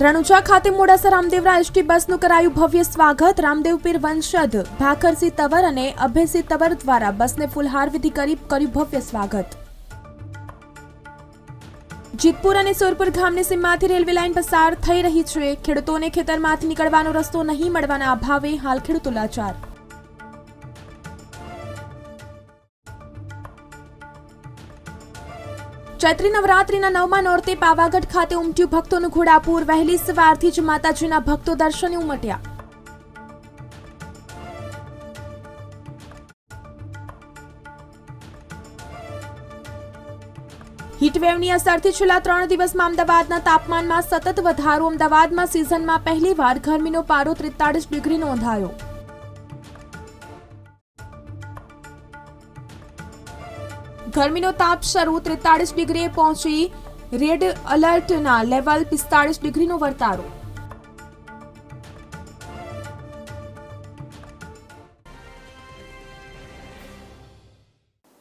રણુજા ખાતે મોડાસા રામદેવરા એસટી બસનું કરાયું ભવ્ય સ્વાગત. રામદેવપીર વંશજ ભાખરસિંહ તવર અને અભયસિંહ તવર દ્વારા બસને ફૂલહાર વિધિ કરી કર્યું ભવ્ય સ્વાગત. જીતપુર અને સુરપુર ગામની સીમમાંથી રેલવે લાઇન પસાર થઈ રહી છે. ખેડૂતોને ખેતરમાંથી નીકળવાનો રસ્તો નહીં મળવાના અભાવે હાલ ખેડૂતો લાચાર. ચૈત્રી નવરાત્રીના નવમા નોરતે પાવાગઢ ખાતે ઉમટ્યું ભક્તોનું ઘોડાપુર વહેલી સવારથી જ માતાજીના ભક્તો દર્શને ઉમટ્યા. હીટવેવની અસરથી છેલ્લા ત્રણ દિવસમાં અમદાવાદના તાપમાનમાં સતત વધારો. અમદાવાદમાં સિઝનમાં પહેલીવાર ગરમીનો પારો ત્રેતાળીસ ડિગ્રી નોંધાયો. ગરમીનો તાપ શરૂ ત્રેતાળીસ ડિગ્રીએ પહોંચી રેડ અલર્ટના લેવલ પિસ્તાળીસ ડિગ્રીનો વર્તારો.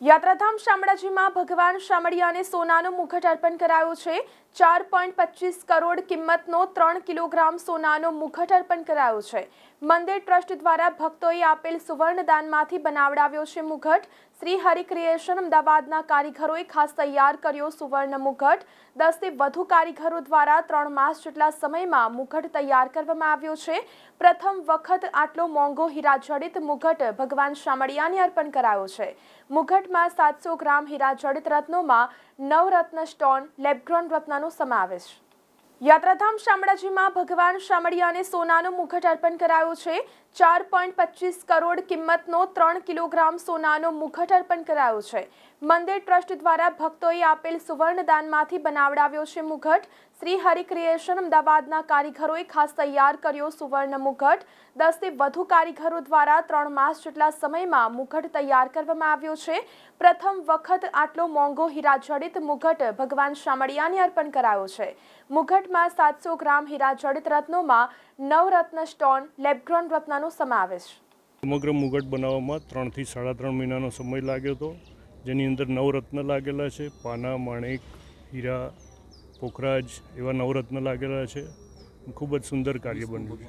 યાત્રાધામ શામળાજીમાં ભગવાન શામળિયાને સોનાનું મુગટ અર્પણ કરાયો છે. ચાર પોઈન્ટ પચીસ કરોડ કિંમતનો ત્રણ કિલોગ્રામ સોનાનો મુગટ અર્પણ કરાયો છે. મંદિર ટ્રસ્ટ દ્વારા ભક્તોએ આપેલ સુવર્ણ દાનમાંથી બનાવડાવ્યો છે મુગટ. શ્રી હરિ ક્રિએશન અમદાવાદના કારીગરોએ ખાસ તૈયાર કર્યો સુવર્ણ મુગટ. દસથી વધુ કારીગરો દ્વારા ત્રણ માસ જેટલા સમયમાં મુગટ તૈયાર કરવામાં આવ્યો છે. પ્રથમ વખત આટલો મોંઘો હીરા જડિત મુગટ ભગવાન શામળિયાને અર્પણ કરાયો છે. મુગટમાં સાતસો ગ્રામ હીરા જડિત રત્નોમાં નવરત્ન સ્ટોન, લેબગ્રોન રત્નનો સમાવેશ. યાત્રાધામ શામળાજીમાં ભગવાન શામળિયાને સોનાનું મુગટ અર્પણ કરાયો છે. ચાર પોઈન્ટ પચીસ કરોડ કિંમતનો ત્રણ કિલોગ્રામ સોનાનો મુગટ અર્પણ કરાયો છે. મંદિર ટ્રસ્ટ દ્વારા ભક્તોએ આપેલ સુવર્ણ દાનમાંથી બનાવડાવ્યો છે મુગટ. શ્રી હરિ ક્રિએશન અમદાવાદના કારીગરોએ ખાસ તૈયાર કર્યો સુવર્ણ મુગટ. દસથી વધુ કારીગરો દ્વારા ત્રણ માસ જેટલા સમયમાં મુગટ તૈયાર કરવામાં આવ્યો છે. પ્રથમ વખત આટલો મોંઘો હીરા જડિત મુગટ ભગવાન શામળિયાને અર્પણ કરાયો છે. મુગટમાં સાતસો ગ્રામ હીરા જડિત રત્નોમાં નવરત્ન સ્ટોન, લેબગ્રોન રત્નનો સમાવેશ. સમગ્ર મુગટ બનાવવામાં ત્રણથી સાડા ત્રણ મહિનાનો સમય લાગ્યો હતો. જેની અંદર નવરત્ન લાગેલા છે પાના માણેક હીરા પોખરાજ એવા નવરત્ન લાગેલા છે. ખૂબ જ સુંદર કાર્ય બન્યું છે.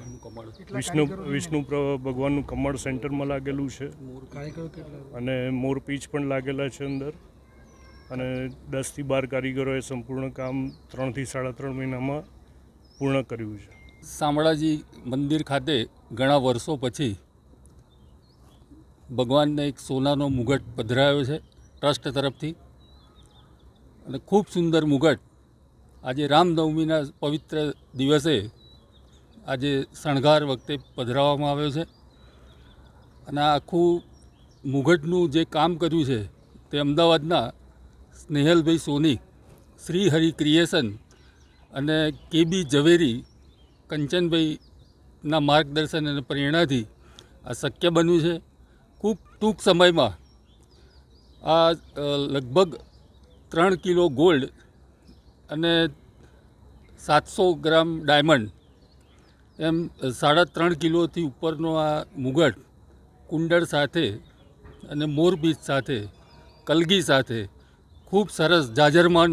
વિષ્ણુ વિષ્ણુ પ્ર- ભગવાનનું કમળ સેન્ટરમાં લાગેલું છે. અને મોરપીંછ પણ લાગેલા છે અંદર. અને દસથી બાર કારીગરોએ સંપૂર્ણ કામ ત્રણથી સાડા ત્રણ મહિનામાં પૂર્ણ કર્યું છે. શામળાજી મંદિર ખાતે ઘણા વર્ષો પછી ભગવાનને એક સોનાનો મુગટ પધરાયો છે. ટ્રસ્ટ તરફથી. અને ખૂબ સુંદર મુગટ. આજે રામનવમીના પવિત્ર દિવસે આજે શણગાર વખતે પધરાવવામાં આવ્યો છે. અને આખું મુગટનું જે કામ કર્યું છે તે અમદાવાદના સ્નેહલભાઈ સોની શ્રી હરિ ક્રિએશન અને કેબી ઝવેરી કંચનભાઈના માર્ગદર્શન અને પ્રેરણાથી આ શક્ય બન્યું છે. ખૂબ ટૂંક સમયમાં આ લગભગ ત્રણ કિલો ગોલ્ડ અને સાતસો ગ્રામ ડાયમંડ, એમ, સાડા ત્રણ કિલોથી ઉપરનો આ મુગટ, કુંડળ સાથે અને મોરબીજ સાથે, કલગી સાથે, ખૂબ સરસ જાજરમાન,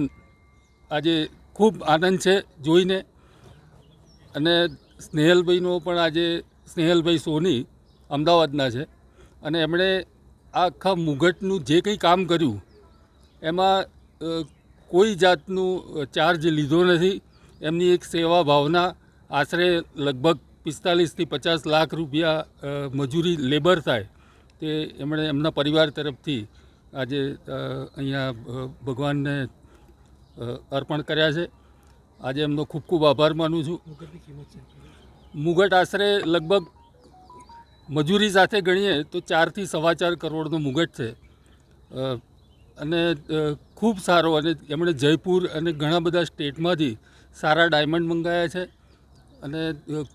આજે ખૂબ આનંદ છે જોઈને. અને સ્નેહલભાઈનો પણ આજે, સ્નેહલભાઈ સોની અમદાવાદના છે. અને એમણે આખા મુગટનું જે કંઈ કામ કર્યું એમાં કોઈ જાતનું ચાર્જ લીધો નથી. એમની એક સેવા ભાવના આશરે લગભગ પિસ્તાલીસથી પચાસ લાખ રૂપિયા મજૂરી લેબર થાય. તે એમણે એમના પરિવાર તરફથી આજે અહીંયા ભગવાનને અર્પણ કર્યા છે. આજે એમનો ખૂબ ખૂબ આભાર માનું છું. મુગટ આશરે લગભગ મજૂરી સાથે ગણીએ તો ચારથી સવા ચાર કરોડનો મુગટ છે. અને ખૂબ સારો અને એમણે જયપુર અને ઘણા બધા સ્ટેટમાંથી સારા ડાયમંડ મંગાવ્યા છે. અને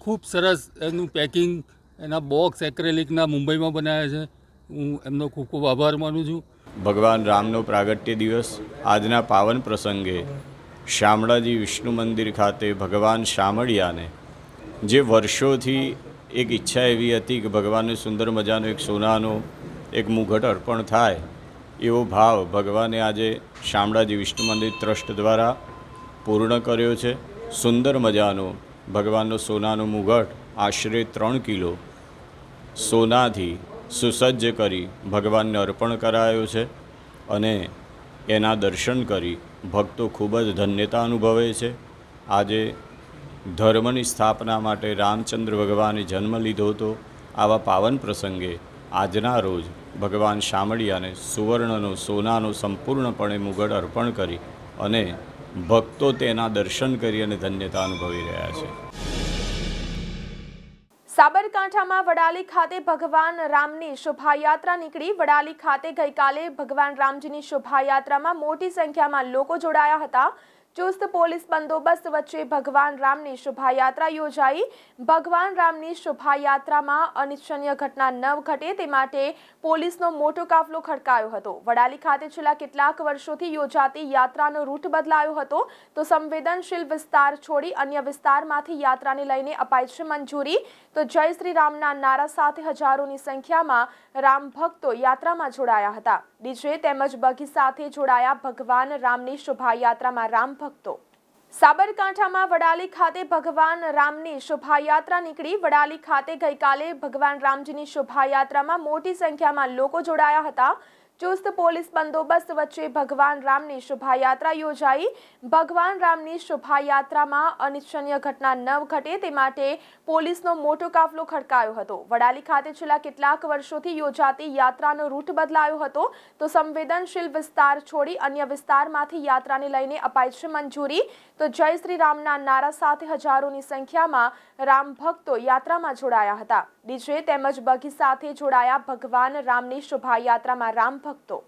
ખૂબ સરસ એનું પેકિંગ, એના બોક્સ એક્રેલિકના મુંબઈમાં બનાવ્યા છે. હું એમનો ખૂબ ખૂબ આભાર માનું છું. ભગવાન રામનો પ્રાગટ્ય દિવસ આજના પાવન પ્રસંગે શામળાજી વિષ્ણુ મંદિર ખાતે ભગવાન શામળિયાને જે વર્ષોથી એક ઈચ્છા એવી હતી કે ભગવાનને સુંદર મજાનો એક સોનાનો એક મુઘટ અર્પણ થાય એવો ભાવ ભગવાને આજે શામળાજી વિષ્ણુ મંદિર ટ્રસ્ટ દ્વારા પૂર્ણ કર્યો છે. સુંદર મજાનો ભગવાનનો સોનાનો મુઘટ આશરે ત્રણ કિલો સોનાથી સુસજ્જ કરી ભગવાનને અર્પણ કરાયો છે અને એના દર્શન કરી ભક્તો ખૂબ જ ધન્યતા અનુભવે છે. આજે ધર્મની સ્થાપના માટે રામચંદ્ર ભગવાને જન્મ લીધો હતો. આવા પાવન પ્રસંગે આજના રોજ ભગવાન શામળિયાને સુવર્ણનો, સોનાનો સંપૂર્ણપણે મુગટ અર્પણ કરી અને ભક્તો તેના દર્શન કરી અને ધન્યતા અનુભવી રહ્યા છે. સાબરકાંઠામાં વડાલી ખાતે ભગવાન રામની શોભાયાત્રા નીકળી. વડાલી ખાતે ગઈકાલે ભગવાન રામજીની શોભાયાત્રામાં મોટી સંખ્યામાં લોકો જોડાયા હતા. ચુસ્ત પોલીસ બંદોબસ્ત વચ્ચે ભગવાન રામની શોભાયાત્રા યોજાઈ. ભગવાન રામની શોભાયાત્રામાં અનિચ્છનીય ઘટના ન ઘટે તે માટે પોલીસનો મોટો કાફલો ખડકાયો હતો. વડાલી ખાતે છેલ્લા કેટલાક વર્ષોથી યોજાતી યાત્રાનો રૂટ બદલાયો હતો. તો સંવેદનશીલ વિસ્તાર છોડી અન્ય વિસ્તારમાંથી યાત્રાને લઈને અપાય છે મંજૂરી. તો જય શ્રી રામના નારા સાથે હજારોની સંખ્યામાં રામ ભક્તો યાત્રામાં જોડાયા હતા. ડીજે તેમજ બગી સાથે જોડાયા ભગવાન રામની શોભાયાત્રામાં રામ ભક્તો સાબરકાંઠામાં વડાલી ખાતે ભગવાન રામની શોભાયાત્રા નીકળી. વડાલી ખાતે ગઈકાલે ભગવાન રામજીની શોભાયાત્રામાં મોટી સંખ્યામાં લોકો જોડાયા હતા. ચુસ્ત પોલીસ બંદોબસ્ત વચ્ચે ભગવાન રામની શોભાયાત્રા યોજાઈ. ભગવાન રામની શોભાયાત્રામાં અનિચ્છનીય ઘટના ન ઘટે તે માટે પોલીસનો મોટો કાફલો ખડકાયો હતો. વડાલી ખાતે છેલ્લા કેટલાક વર્ષોથી યોજાતી યાત્રાનો રૂટ બદલાયો હતો તો સંવેદનશીલ વિસ્તાર છોડી અન્ય વિસ્તારમાંથી યાત્રાને લઈને અપાય છે મંજૂરી. તો જય શ્રી રામના નારા સાથે હજારોની સંખ્યામાં રામ ભક્તો યાત્રામાં જોડાયા હતા. ડીજે તેમજ બગી સાથે જોડાયા ભગવાન રામની શોભાયાત્રામાં રામ ભક્તો.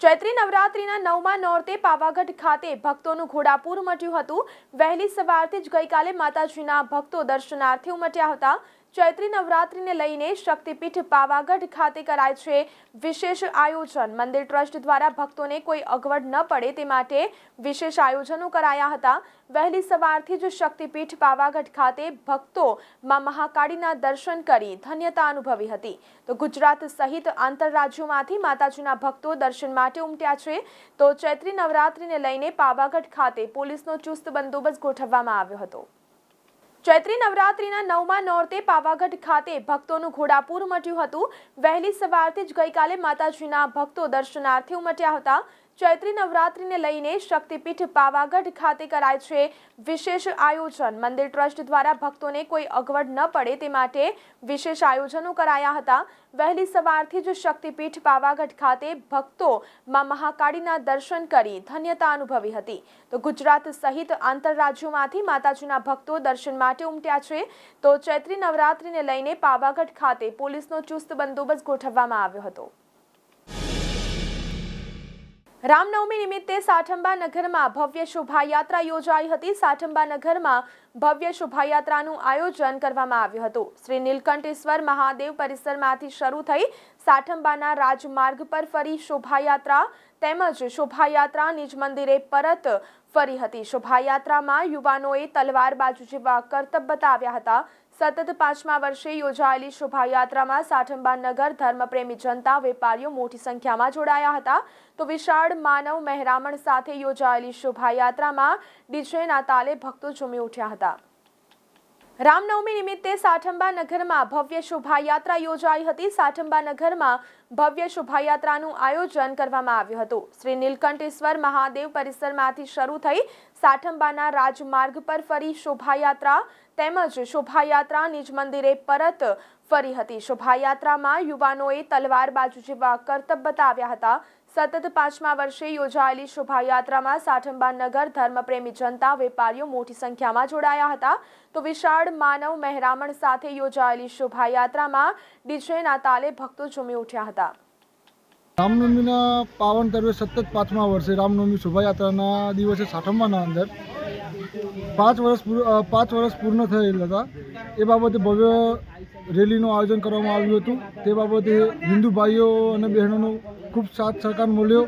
ચૈત્રી નવરાત્રીના નવમા નોરતે પાવાગઢ ખાતે ભક્તોનું ઘોડાપૂર મટ્યું હતું. વહેલી સવારથી જ ગઈકાલે માતાજીના ભક્તો દર્શનાર્થે ઉમટ્યા હતા. ચૈત્રી નવરાત્રીને લઈને શક્તિપીઠ પાવાગઢ ખાતે કરાય છે વિશેષ આયોજન. મંદિર ટ્રસ્ટ દ્વારા ભક્તોને કોઈ અગવડ ન પડે તે માટે વિશેષ આયોજનો કરાયા હતા. વહેલી સવારથી જ શક્તિપીઠ પાવાગઢ ખાતે ભક્તો માં મહાકાળીના દર્શન કરી ધન્યતા અનુભવી હતી. તો ગુજરાત સહિત આંતરરાજ્યોમાંથી માતાજીના ભક્તો દર્શન માટે ઉમટ્યા છે. તો ચૈત્રી નવરાત્રીને લઈને પાવાગઢ ખાતે પોલીસનો ચુસ્ત બંદોબસ્ત ગોઠવવામાં આવ્યો હતો. ચૈત્રી નવરાત્રીના નવમા નોરતે પાવાગઢ ખાતે ભક્તોનું ઘોડાપૂર મટ્યું હતું. વહેલી સવારથી જ ગઈકાલે માતાજીના ભક્તો દર્શનાર્થે ઉમટ્યા હતા. ચૈત્રી નવરાત્રીને લઈને શક્તિપીઠ પાવાગઢ ખાતે કરાય છે વિશેષ આયોજન. મંદિર ટ્રસ્ટ દ્વારા ભક્તોને કોઈ અગવડ ન પડે તે માટે વિશેષ આયોજનો કરાયા હતા. વહેલી સવારથી જ શક્તિપીઠ પાવાગઢ ખાતે ભક્તો માં મહાકાળીના દર્શન કરી ધન્યતા અનુભવી હતી. તો ગુજરાત સહિત આંતરરાજ્યોમાંથી માતાજીના ભક્તો દર્શન માટે ઉમટ્યા છે. તો ચૈત્રી નવરાત્રીને લઈને પાવાગઢ ખાતે પોલીસનો ચુસ્ત બંદોબસ્ત ગોઠવવામાં આવ્યો હતો. રામનવમી નિમિત્તે સાઠંબા નગરમાં ભવ્ય શોભાયાત્રા યોજાઈ હતી. સાઠંબા નગરમાં ભવ્ય શોભાયાત્રાનું આયોજન કરવામાં આવ્યું હતું. શ્રી નીલકંઠેશ્વર મહાદેવ પરિસરમાંથી શરૂ થઈ સાઠંબાના રાજમાર્ગ પર ફરી શોભાયાત્રા તેમજ શોભાયાત્રા નિજ મંદિરે પરત ફરી હતી. શોભાયાત્રામાં યુવાનોએ તલવારબાજુ જેવા કરતબ બતાવ્યા હતા. સતત પાંચમા વર્ષે યોજાયેલી શોભાયાત્રામાં સાઠંબા નગર ધર્મપ્રેમી જનતા વેપારીઓ મોટી સંખ્યામાં જોડાયા હતા. તો વિશાળ માનવ મહેરામણ સાથે યોજાયેલી શોભાયાત્રામાં ડીજેના તાલે ભક્તો ઝૂમી ઉઠ્યા હતા. રામનવમી નિમિત્તે સાઠંબા નગરમાં ભવ્ય શોભાયાત્રા યોજાઈ હતી. સાઠંબા નગરમાં ભવ્ય શોભાયાત્રાનું આયોજન કરવામાં આવ્યું હતું. શ્રી નીલકંઠેશ્વર મહાદેવ પરિસરમાંથી શરૂ થઈ સાઠંબાના રાજમાર્ગ પર ફરી શોભાયાત્રા તેમજ શોભાયાત્રા નિજ મંદિરે પરત ફરી હતી. શોભાયાત્રામાં યુવાનોએ તલવારબાજુ જેવા કરતબ બતાવ્યા હતા. સતત પાંચમા વર્ષે યોજાયેલી શોભાયાત્રામાં સાઠંબા નગર ધર્મપ્રેમી જનતા વેપારીઓ મોટી સંખ્યામાં જોડાયા હતા. તો વિશાળ માનવ મહેરામણ સાથે યોજાયેલી શોભાયાત્રામાં ડીજેના તાલે ભક્તો ઝૂમી ઉઠ્યા હતા. રામનવમીના પાવન પર્વે સતત પાંચમા વર્ષે રામનવમી શોભાયાત્રાના દિવસે સાઠમવાના અંદર પાંચ વર્ષ પાંચ વર્ષ પૂર્ણ થયેલ હતા. એ બાબતે ભવ્ય રેલીનું આયોજન કરવામાં આવ્યું હતું. તે બાબતે હિન્દુ ભાઈઓ અને બહેનોનો ખૂબ સાથ સહકાર મળ્યો.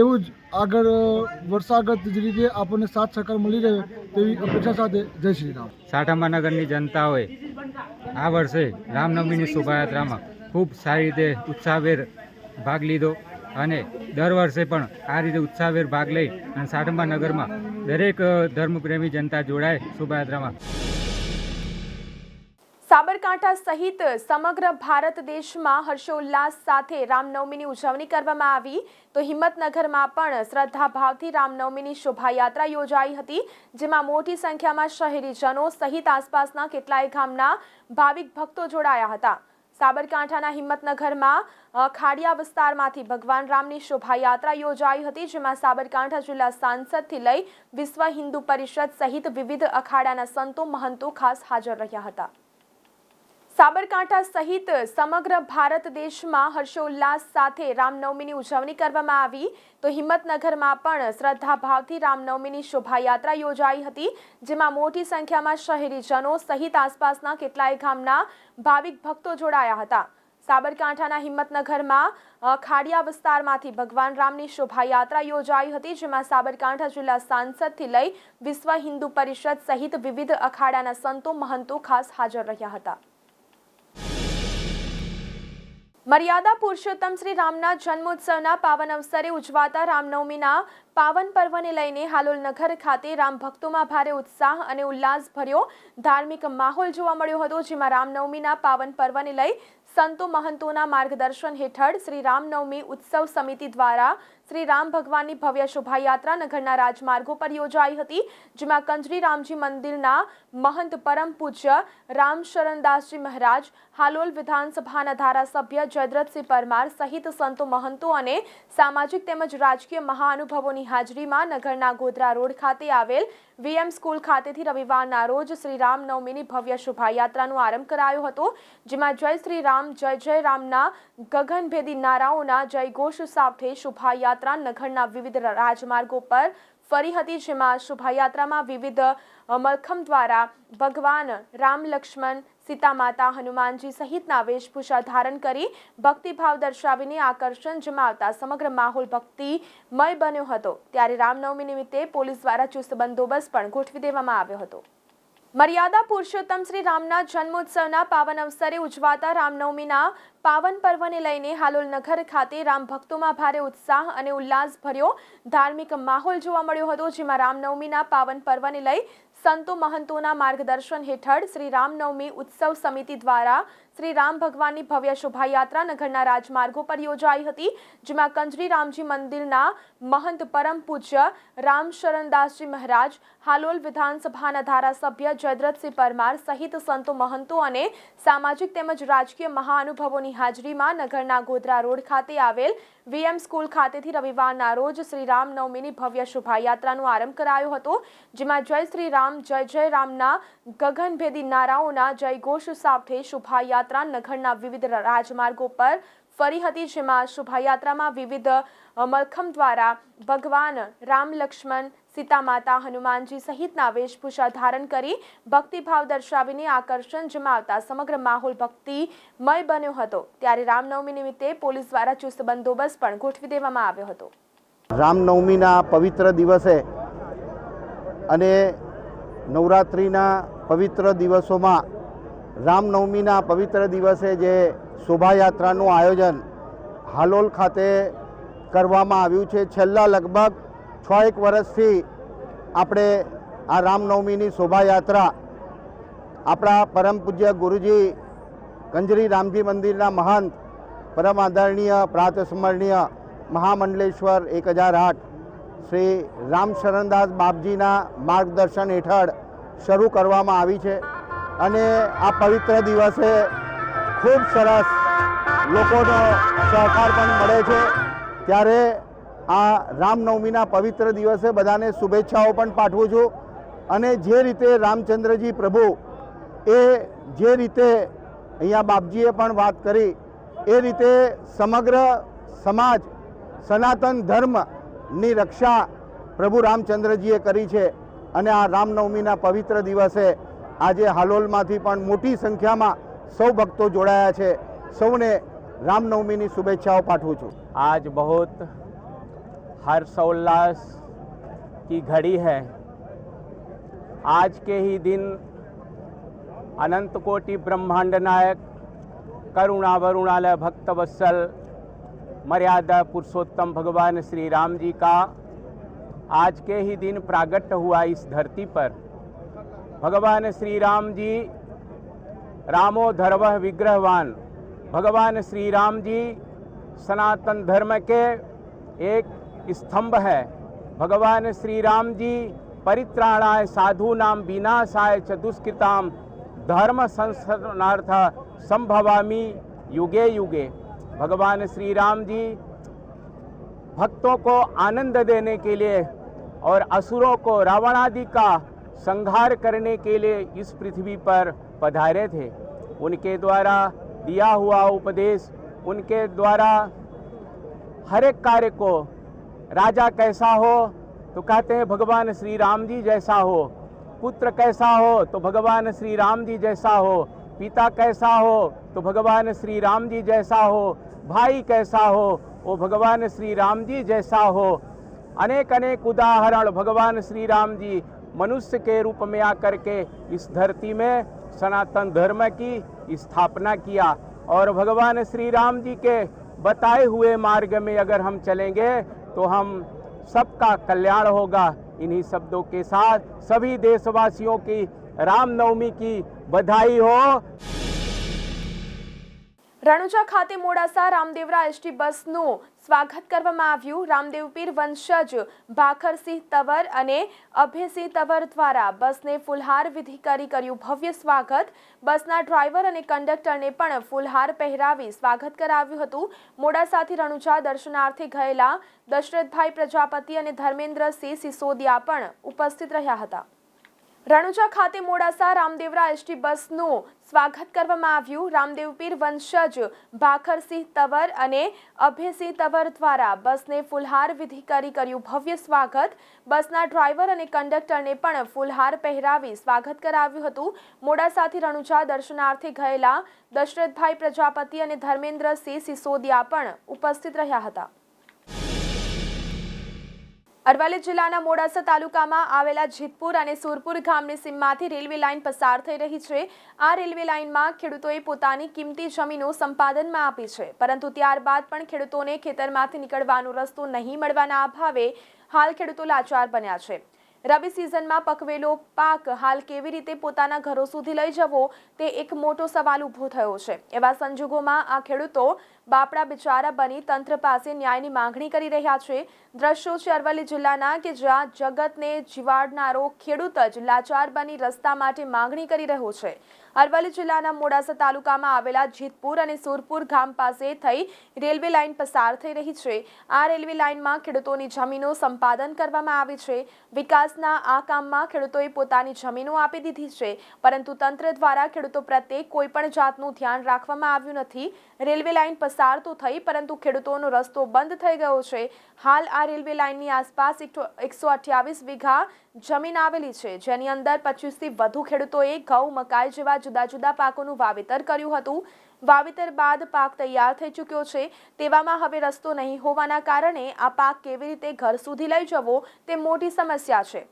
એવું જ આગળ વર્ષાગત જ રીતે આપણને સાથ સહકાર મળી રહે તેવી અપેક્ષા સાથે જય શ્રી રામ. સાઠામા નગરની જનતાઓએ આ વર્ષે રામનવમીની શોભાયાત્રામાં ખૂબ સારી રીતે ઉત્સાહભેર ભાગ લીધો. અને દર વર્ષે પણ આ રીતે ઉત્સાહભેર ભાગ લઈ અને સાઠમા નગરમાં દરેક ધર્મપ્રેમી જનતા જોડાય શોભાયાત્રામાં. સાબરકાંઠા સહિત સમગ્ર ભારત દેશમાં હર્ષોલ્લાસ સાથે રામનવમીની ઉજવણી કરવામાં આવી. તો હિંમતનગરમાં પણ શ્રદ્ધાભાવથી રામનવમીની શોભાયાત્રા યોજાઈ હતી, જેમાં મોટી સંખ્યામાં શહેરીજનો સહિત આસપાસના કેટલાય ગામના ભાવિક ભક્તો જોડાયા હતા. સાબરકાંઠાના હિંમતનગરમાં ખાડિયા વિસ્તારમાંથી ભગવાન રામની શોભાયાત્રા યોજાઈ હતી, જેમાં સાબરકાંઠા જિલ્લા સાંસદથી લઈ વિશ્વ હિન્દુ પરિષદ સહિત વિવિધ અખાડાના સંતો મહંતો ખાસ હાજર રહ્યા હતા. સાબરકાંઠા સહિત સમગ્ર ભારત દેશમાં હર્ષોલ્લાસ સાથે રામનવમીની ઉજવણી કરવામાં આવી. તો હિંમતનગરમાં પણ શ્રદ્ધાભાવથી રામનવમીની શોભાયાત્રા યોજાઈ હતી, જેમાં મોટી સંખ્યામાં શહેરીજનો સહિત આસપાસના કેટલાય ગામના ભાવિક ભક્તો જોડાયા હતા. સાબરકાંઠાના હિંમતનગરમાં ખાડિયા વિસ્તારમાંથી ભગવાન રામની શોભાયાત્રા યોજાઈ હતી, જેમાં સાબરકાંઠા જિલ્લા સાંસદથી લઈ વિશ્વ હિન્દુ પરિષદ સહિત વિવિધ અખાડાના સંતો મહંતો ખાસ હાજર રહ્યા હતા. મર્યાદા પુરુષોત્તમ શ્રી રામના જન્મોત્સવના પાવન અવસરે ઉજવાતા રામનવમીના પાવન પર્વને લઈને હાલોલ નગર ખાતે રામ ભક્તોમાં ભારે ઉત્સાહ અને ઉલ્લાસ ભર્યો ધાર્મિક માહોલ જોવા મળ્યો હતો, જેમાં રામનવમીના પાવન પર્વને લઈ સંતો મહંતોના માર્ગદર્શન હેઠળ શ્રી રામનવમી ઉત્સવ સમિતિ દ્વારા શ્રી રામ ભગવાનની ભવ્ય શોભાયાત્રા નગરના રાજમાર્ગો પર યોજાઈ હતી, જેમાં કંજરી રામજી મંદિરના મહંત પરમ પૂજ્ય રામ શરણદાસજી મહારાજ, હાલોલ વિધાનસભાના ધારાસભ્ય જયદ્રથસિંહ પરમાર સહિત સંતો મહંતો અને સામાજિક તેમજ રાજકીય મહાનુભાવોની હાજરીમાં નગરના ગોધરા રોડ ખાતે આવેલ વીએમ સ્કૂલ ખાતેથી રવિવારના રોજ શ્રી રામનવમીની ભવ્ય શોભાયાત્રાનો આરંભ કરાયો હતો, જેમાં જય શ્રી રામ, જય જય રામના ગગનભેદી નારાઓના જયઘોષ સાથે શોભાયાત્રા નગરના વિવિધ રાજમાર્ગો પર ફરી હતી, જેમાં શોભાયાત્રામાં વિવિધ મલખમ દ્વારા ભગવાન રામ, લક્ષ્મણ સીતા માતા હનુમાનજી સહિતના વેશભૂષા ધારણ કરી ભક્તિભાવ દર્શાવીને આકર્ષણ જમાવતા સમગ્ર માહોલ ભક્તિમય બન્યો હતો. ત્યારે રામનવમી નિમિત્તે પોલીસ દ્વારા ચુસ્ત બંદોબસ્ત પણ ગોઠવી દેવામાં આવ્યો હતો. મર્યાદા પુરુષોત્તમ શ્રી રામના જન્મોત્સવના પાવન અવસરે ઉજવાતા રામનવમીના પાવન પર્વને લઈને હાલોલ નગર ખાતે રામ ભક્તોમાં ભારે ઉત્સાહ અને ઉલ્લાસ ભર્યો ધાર્મિક માહોલ જોવા મળ્યો હતો, જેમાં રામનવમીના પાવન પર્વને લઈ સંતો મહંતોના માર્ગદર્શન હેઠળ શ્રી રામનવમી ઉત્સવ સમિતિ દ્વારા શ્રી રામ ભગવાનની ભવ્ય શોભાયાત્રા નગરના રાજમાર્ગો પર યોજાઈ હતી, જેમાં કંજરી રામજી મંદિરના મહંત પરમ પૂજ્ય રામ શરણદાસજી મહારાજ, હાલોલ વિધાનસભાના ધારાસભ્ય જયદ્રથસિંહ પરમાર સહિત સંતો મહંતો અને સામાજિક તેમજ રાજકીય મહાનુભાવોની હાજરીમાં નગરના ગોધરા રોડ ખાતે આવેલ વીએમ સ્કૂલ ખાતેથી રવિવારના રોજ શ્રી રામનવમીની ભવ્ય શોભાયાત્રાનો આરંભ કરાયો હતો, જેમાં જય શ્રી રામ, જય જય રામના ગગનભેદી નારાઓના જયઘોષ સાથે શોભાયાત્રા નગરના વિવિધ રાજમાર્ગો પર ફરી હતી, જેમાં શોભાયાત્રામાં વિવિધ મલખમ દ્વારા ભગવાન રામ લક્ષ્મણ સીતા માતા હનુમાનજી સહિતના વેશભૂષા ધારણ કરી ભક્તિભાવ દર્શાવીને આકર્ષણ જમાવતા સમગ્ર માહોલ ભક્તિમય બન્યો હતો. ત્યારે રામનવમી નિમિત્તે પોલીસ દ્વારા ચુસ્ત બંદોબસ્ત પણ ગોઠવી દેવામાં આવ્યો હતો. રામનવમીના પવિત્ર દિવસે અને નવરાત્રિના પવિત્ર દિવસોમાં રામનવમીના પવિત્ર દિવસે જે શોભાયાત્રાનું આયોજન હાલોલ ખાતે કરવામાં આવ્યું છે. છેલ્લા લગભગ છ એક વર્ષથી આપણે આ રામનવમીની શોભાયાત્રા આપણા પરમ પૂજ્ય ગુરુજી કંજરી રામજી મંદિરના મહંત, પરમ આદરણીય પ્રાત સ્મરણીય મહામંડલેશ્વર એક હજાર આઠ, શ્રી રામ શરણદાસ બાપજીના માર્ગદર્શન હેઠળ શરૂ કરવામાં આવી છે. અને આ પવિત્ર દિવસે ખૂબ સરસ લોકોનો સહકાર પણ મળે છે. ત્યારે આ રામનવમીના પવિત્ર દિવસે બધાને શુભેચ્છાઓ પણ પાઠવું છું. અને જે રીતે રામચંદ્રજી પ્રભુ એ જે રીતે અહીંયા બાપજીએ પણ વાત કરી, એ રીતે સમગ્ર સમાજ, સનાતન ધર્મની રક્ષા પ્રભુ રામચંદ્રજીએ કરી છે. અને આ રામનવમીના પવિત્ર દિવસે આજે હાલોલમાંથી પણ મોટી સંખ્યામાં સૌ ભક્તો જોડાયા છે. સૌને રામનવમીની શુભેચ્છાઓ પાઠવું છું. આજ બહુત हर्षोल्लास की घड़ी है। आज के ही दिन अनंत कोटि ब्रह्मांड नायक करुणा वरुणालय भक्त वत्सल, मर्यादा पुरुषोत्तम भगवान श्री राम जी का आज के ही दिन प्रागट्य हुआ इस धरती पर। भगवान श्री राम जी रामो धर्म विग्रहवान, भगवान श्री राम जी, सनातन धर्म के एक स्तंभ है। भगवान श्री राम जी परित्राणाय साधु नाम विनाशाय च दुष्कृताम धर्म संस्थानार्थ संभवामी युगे युगे। भगवान श्री राम जी भक्तों को आनंद देने के लिए और असुरों को रावण आदि का संहार करने के लिए इस पृथ्वी पर पधारे थे। उनके द्वारा दिया हुआ उपदेश, उनके द्वारा हर एक कार्य को राजा कैसा हो? तो कहते हैं, भगवान श्री राम जी जैसा हो। पुत्र कैसा हो? तो भगवान श्री राम जी जैसा हो। पिता कैसा हो? तो भगवान श्री राम जी जैसा हो। भाई कैसा हो? वो भगवान श्री राम जी जैसा हो। अनेक अनेक उदाहरण भगवान श्री राम जी मनुष्य के रूप में आकर के इस धरती में, सनातन धर्म की स्थापना किया। और भगवान श्री राम जी के बताए हुए मार्ग में अगर हम चलेंगे तो हम सबका कल्याण होगा इन्हीं शब्दों के साथ सभी देशवासियों की रामनवमी की बधाई हो રણુજા ખાતે મોડાસા રામદેવરા એસટી બસનું સ્વાગત કરવામાં આવ્યું. રામદેવપીર વંશજ ભાખરસિંહ તવર અને અભયસિંહ તવર દ્વારા બસને ફુલહાર વિધિ કરી કર્યું ભવ્ય સ્વાગત. બસના ડ્રાઈવર અને કંડક્ટરને પણ ફુલહાર પહેરાવી સ્વાગત કરાવ્યું હતું. મોડાસાથી રણુજા દર્શનાર્થે ગયેલા દશરથભાઈ પ્રજાપતિ અને ધર્મેન્દ્રસિંહ સિસોદિયા પણ ઉપસ્થિત રહ્યા હતા. રણુજા ખાતે મોડાસા રામદેવરા એસટી બસનું સ્વાગત કરવામાં આવ્યું. રામદેવપીર વંશજ ભાખરસિંહ તવર અને અભયસિંહ તવર દ્વારા બસને ફુલહાર વિધિ કરી કર્યું ભવ્ય સ્વાગત. બસના ડ્રાઈવર અને કંડક્ટરને પણ ફુલહાર પહેરાવી સ્વાગત કરાવ્યું હતું. મોડાસાથી રણુજા દર્શનાર્થે ગયેલા દશરથભાઈ પ્રજાપતિ અને ધર્મેન્દ્રસિંહ સિસોદિયા પણ ઉપસ્થિત રહ્યા હતા. અરવલ્લી જિલ્લાના મોડાસા તાલુકામાં આવેલા જીતપુર અને સુરપુર ગામની સીમમાંથી રેલવે લાઇન પસાર થઈ રહી છે. આ રેલવે લાઇનમાં ખેડૂતોએ પોતાની કિંમતી જમીનો સંપાદનમાં આપી છે. પરંતુ ત્યારબાદ પણ ખેડૂતોને ખેતરમાંથી નીકળવાનો રસ્તો નહીં મળવાના અભાવે હાલ ખેડૂતો લાચાર બન્યા છે. રવિ સિઝનમાં પકવેલો પાક હાલ કેવી રીતે પોતાના ઘરો સુધી લઈ જવો તે એક મોટો સવાલ ઊભો થયો છે. એવા સંજોગોમાં આ ખેડૂતો બાપડા બિચારા બની તંત્ર પાસે ન્યાયની માંગણી કરી રહ્યા છે. દ્રશ્યો છે અરવલ્લી જિલ્લાના કે જ્યાં જગતને જીવાડનારો ખેડૂત જ લાચાર બની રસ્તા માટે માંગણી કરી રહ્યો છે. અરવલ્લી જિલ્લાના મોડાસા તાલુકામાં આવેલા જીતપુર અને સુરપુર ગામ પાસે થઈ રેલવે લાઇન પસાર થઈ રહી છે. આ રેલવે લાઇનમાં ખેડૂતોની જમીનો સંપાદન કરવામાં આવી છે. વિકાસના આ કામમાં ખેડૂતોએ પોતાની જમીનો આપી દીધી છે. પરંતુ તંત્ર દ્વારા ખેડૂતો પ્રત્યે કોઈ પણ જાતનું ધ્યાન રાખવામાં આવ્યું નથી. રેલવે લાઇન પસાર તો થઈ, પરંતુ ખેડૂતોનો રસ્તો બંધ થઈ ગયો છે. હાલ આ રેલવે લાઇનની આસપાસ એકસો અઠ્યાવીસ વીઘા જમીન આવેલી છે, જેની અંદર પચીસથી વધુ ખેડૂતોએ ઘઉં, મકાઈ જેવા જુદા જુદા પાકોનું વાવેતર કર્યું હતું. વાવેતર બાદ પાક તૈયાર થઈ ચૂક્યો છે. તેવામાં હવે રસ્તો નહીં હોવાના કારણે આ પાક કેવી રીતે ઘર સુધી લઈ જવો તે મોટી સમસ્યા છે.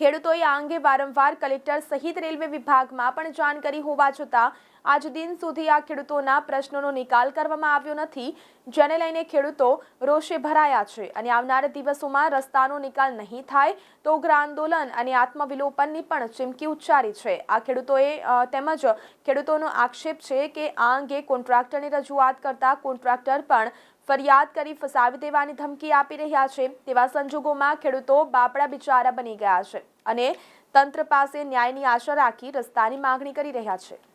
ખેડૂતોએ આ અંગે વારંવાર કલેક્ટર સહિત રેલવે વિભાગમાં પણ જાણ કરી હોવા છતાં આજ દિન સુધી આ ખેડૂતોના પ્રશ્નોનો નિકાલ કરવામાં આવ્યો નથી, જેને લઈને ખેડૂતો રોષે ભરાયા છે. અને આવનારા દિવસોમાં રસ્તાનો નિકાલ નહીં થાય તો ઉગ્ર આંદોલન અને આત્મવિલોપનની પણ ચીમકી ઉચ્ચારી છે. આ ખેડૂતોએ તેમજ ખેડૂતોનો આક્ષેપ છે કે આ અંગે કોન્ટ્રાક્ટરની રજૂઆત કરતા કોન્ટ્રાક્ટર પણ ફરિયાદ કરી ફસાવી દેવાની ધમકી આપી રહ્યા છે. તેવા સંજોગોમાં ખેડૂતો બાપડા બિચારા બની ગયા છે અને તંત્ર પાસે ન્યાયની આશા રાખી રસ્તાની માગણી કરી રહ્યા છે.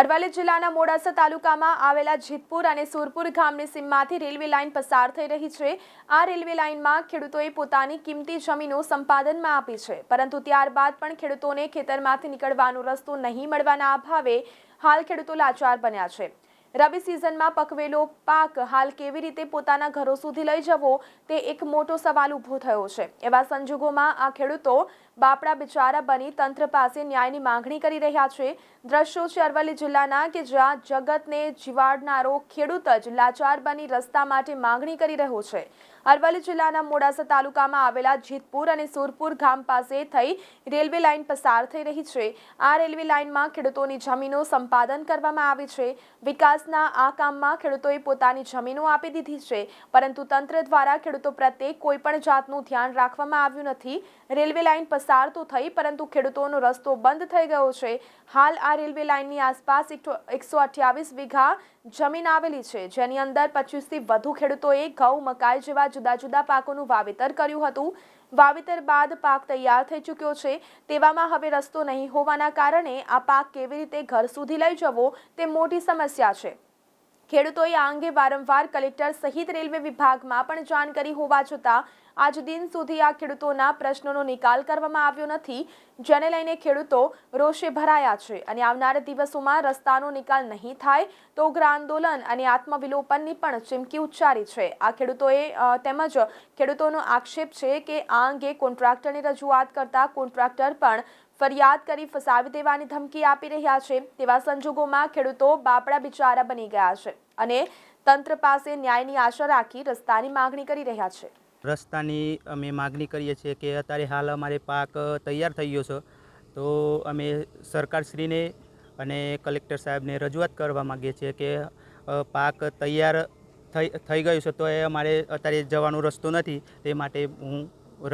અરવલ્લી જિલ્લાના મોડાસા તાલુકામાં આવેલા જીતપુર અને સુરપુર ગામની સીમમાંથી રેલવે લાઇન પસાર થઈ રહી છે. આ રેલવે લાઇનમાં ખેડૂતોએ પોતાની કિંમતી જમીનો સંપાદનમાં આપી છે. પરંતુ ત્યારબાદ પણ ખેડૂતોને ખેતરમાંથી નીકળવાનો રસ્તો નહીં મળવાના અભાવે હાલ ખેડૂતો લાચાર બન્યા છે. રવિ સિઝનમાં પકવેલો પાક હાલ કેવી રીતે પોતાના ઘરો સુધી લઈ જવો તે એક મોટો સવાલ ઊભો થયો છે. એવા સંજોગોમાં આ ખેડૂતો બાપડા બિચારા બની તંત્ર પાસે ન્યાયની માંગણી કરી રહ્યા છે. દ્રશ્યો છે અરવલ્લી જિલ્લાના કે જ્યાં જગતને જીવાડનારો ખેડૂત જ લાચાર બની રસ્તા માટે માંગણી કરી રહ્યો છે. અરવલ્લી જિલ્લાના મોડાસા તાલુકામાં આવેલા જીતપુર અને સુરપુર ગામ પાસે થઈ રેલવે લાઇન પસાર થઈ રહી છે. આ રેલવે લાઇનમાં ખેડૂતોની જમીનો સંપાદન કરવામાં આવી છે. વિકાસના આ કામમાં ખેડૂતોએ પોતાની જમીનો આપી દીધી છે, પરંતુ તંત્ર દ્વારા ખેડૂતો પ્રત્યે કોઈ પણ જાતનું ધ્યાન રાખવામાં આવ્યું નથી. રેલવે લાઇન પસાર તો થઈ, પરંતુ ખેડૂતોનો રસ્તો બંધ થઈ ગયો છે. હાલ આ રેલવે લાઇનની આસપાસ એકસો અઠ્યાવીસ વીઘા જમીન આવેલી છે. જેની અંદર પચીસથી વધુ ખેડૂતોએ ઘઉં, મકાઈ જેવા જુદા જુદા પાકોનું વાવેતર કર્યું હતું. વાવેતર બાદ પાક તૈયાર થઈ ચૂક્યો છે. તેવામાં હવે રસ્તો નહીં હોવાના કારણે આ પાક કેવી રીતે ઘર સુધી લઈ જવો તે મોટી સમસ્યા છે. ખેડૂતોએ આ અંગે વારંવાર કલેક્ટર સહિત રેલવે વિભાગમાં પણ જાણ કરી હોવા છતાં આજ દિન સુધી આ ખેડૂતોના પ્રશ્નોનો નિકાલ કરવામાં આવ્યો નથી, જેને લઈને ખેડૂતો રોષે ભરાયા છે. અને આવનારા દિવસોમાં રસ્તાનો નિકાલ નહીં થાય તો ઉગ્ર આંદોલન અને આત્મવિલોપનની પણ ચીમકી ઉચ્ચારી છે. આ ખેડૂતોએ તેમજ ખેડૂતોનો આક્ષેપ છે કે આ અંગે કોન્ટ્રાક્ટરની રજૂઆત કરતા કોન્ટ્રાક્ટર પણ ફરિયાદ કરી ફસાવી દેવાની ધમકી આપી રહ્યા છે. તેવા સંજોગોમાં ખેડૂતો બાપડા બિચારા બની ગયા છે અને તંત્ર પાસે ન્યાયની આશા રાખી રસ્તાની માગણી કરી રહ્યા છે. રસ્તાની અમે માગણી કરીએ છીએ કે અત્યારે હાલ અમારે પાક તૈયાર થઈ ગયો છે. તો અમે સરકારશ્રીને અને કલેક્ટર સાહેબને રજૂઆત કરવા માગીએ છીએ કે પાક તૈયાર થઈ થઈ ગયું છે તો એ અમારે અત્યારે જવાનો રસ્તો નથી. તે માટે હું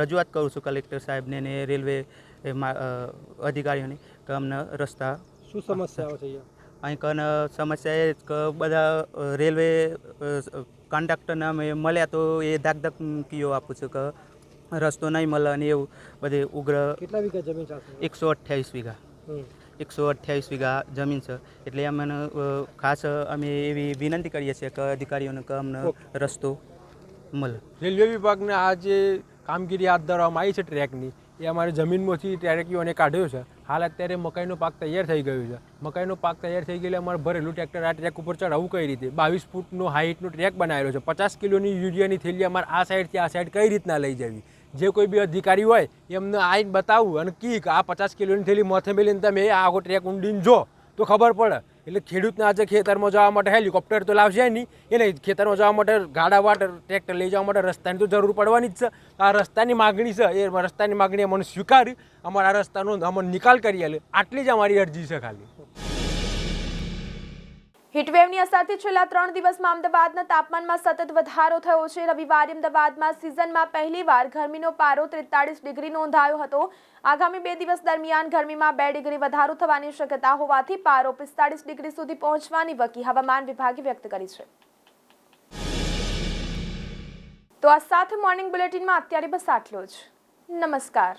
રજૂઆત કરું છું કલેક્ટર સાહેબને ને રેલવે અધિકારીઓને કે અમને રસ્તા શું સમસ્યાઓ છે અહીં કન સમસ્યા એ કે બધા રેલવે કોન્ટ્રાક્ટરને અમે મળ્યા તો એ ધાક ધમકીઓ આપું છું કે રસ્તો નહીં મળે અને એવું બધે ઉગ્ર કેટલા વીઘા જમીન છે એકસો અઠ્યાવીસ વીઘા. એકસો અઠ્યાવીસ વીઘા જમીન છે. એટલે અમને ખાસ અમે એવી વિનંતી કરીએ છીએ કે અધિકારીઓને કે અમને રસ્તો મળે. રેલવે વિભાગને આ જે કામગીરી હાથ ધરવામાં આવી છે ટ્રેકની એ અમારી જમીનમાંથી ટેરેકીઓને કાઢ્યો છે. હાલ અત્યારે મકાઈનો પાક તૈયાર થઈ ગયો છે. મકાઈનો પાક તૈયાર થઈ ગયેલો અમારે ભરેલું ટ્રેક્ટર, આ ટ્રેક ઉપર ચડાવવું કઈ રીતે? બાવીસ ફૂટનો હાઇટનો ટ્રેક બનાવેલો છે. પચાસ કિલોની યુરિયાની થેલી અમારે આ સાઈડથી આ સાઈડ કઈ રીતના લઈ જવી? જે કોઈ બી અધિકારી હોય, એમને આવીને બતાવવું અને કી આ પચાસ કિલોની થેલી માથે મેલીને તમે આખો ટ્રેક ઊંડીને જો, તો ખબર પડે. એટલે ખેડૂતને આજે ખેતરમાં જવા માટે હેલિકોપ્ટર તો લાવશે નહીં. એને ખેતરમાં જવા માટે ગાડા વાટ, ટ્રેક્ટર લઈ જવા માટે રસ્તાની તો જરૂર પડવાની જ છે. આ રસ્તાની માગણી છે, એ રસ્તાની માગણી અમને સ્વીકારી. અમારા રસ્તાનો અમને નિકાલ કરી આટલી જ અમારી અરજી છે ખાલી. હીટવેવની અસરથી છેલ્લા ત્રણ દિવસમાં અમદાવાદના તાપમાનમાં સતત વધારો થયો છે. રવિવારે અમદાવાદમાં સિઝનમાં પહેલીવાર ગરમીનો પારો ત્રેતાળીસ ડિગ્રી નોંધાયો હતો. આગામી બે દિવસ દરમિયાન ગરમીમાં બે ડિગ્રી વધારો થવાની શક્યતા હોવાથી પારો પિસ્તાળીસ ડિગ્રી સુધી પહોંચવાની વકી હવામાન વિભાગે વ્યક્ત કરી છે. તો આ સાથે મોર્નિંગ બુલેટિનમાં અત્યારે બસ આટલો જ. નમસ્કાર.